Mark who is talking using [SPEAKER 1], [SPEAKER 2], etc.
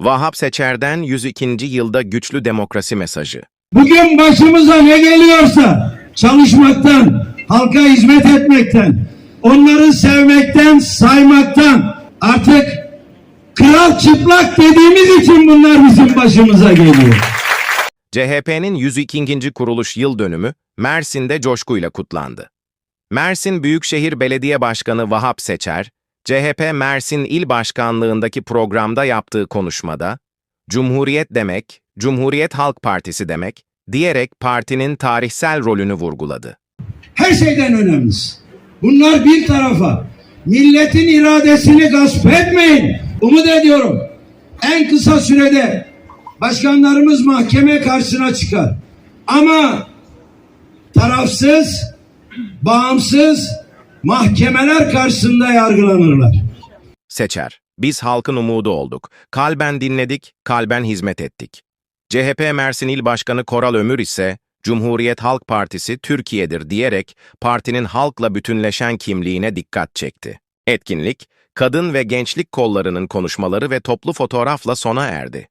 [SPEAKER 1] Vahap Seçer'den 102. yılda güçlü demokrasi mesajı.
[SPEAKER 2] Bugün başımıza ne geliyorsa çalışmaktan, halka hizmet etmekten, onları sevmekten, saymaktan artık kral çıplak dediğimiz için bunlar bizim başımıza geliyor.
[SPEAKER 1] CHP'nin 102. kuruluş yıl dönümü Mersin'de coşkuyla kutlandı. Mersin Büyükşehir Belediye Başkanı Vahap Seçer, CHP Mersin İl Başkanlığındaki programda yaptığı konuşmada, Cumhuriyet demek, Cumhuriyet Halk Partisi demek, diyerek partinin tarihsel rolünü vurguladı.
[SPEAKER 2] Her şeyden önemlisi. Bunlar bir tarafa. Milletin iradesini gasp etmeyin. Umut ediyorum. En kısa sürede başkanlarımız mahkeme karşısına çıkar. Ama tarafsız, bağımsız mahkemeler karşısında yargılanırlar.
[SPEAKER 1] Seçer, biz halkın umudu olduk. Kalben dinledik, kalben hizmet ettik. CHP Mersin İl Başkanı Koral Ömür ise, Cumhuriyet Halk Partisi Türkiye'dir diyerek partinin halkla bütünleşen kimliğine dikkat çekti. Etkinlik, kadın ve gençlik kollarının konuşmaları ve toplu fotoğrafla sona erdi.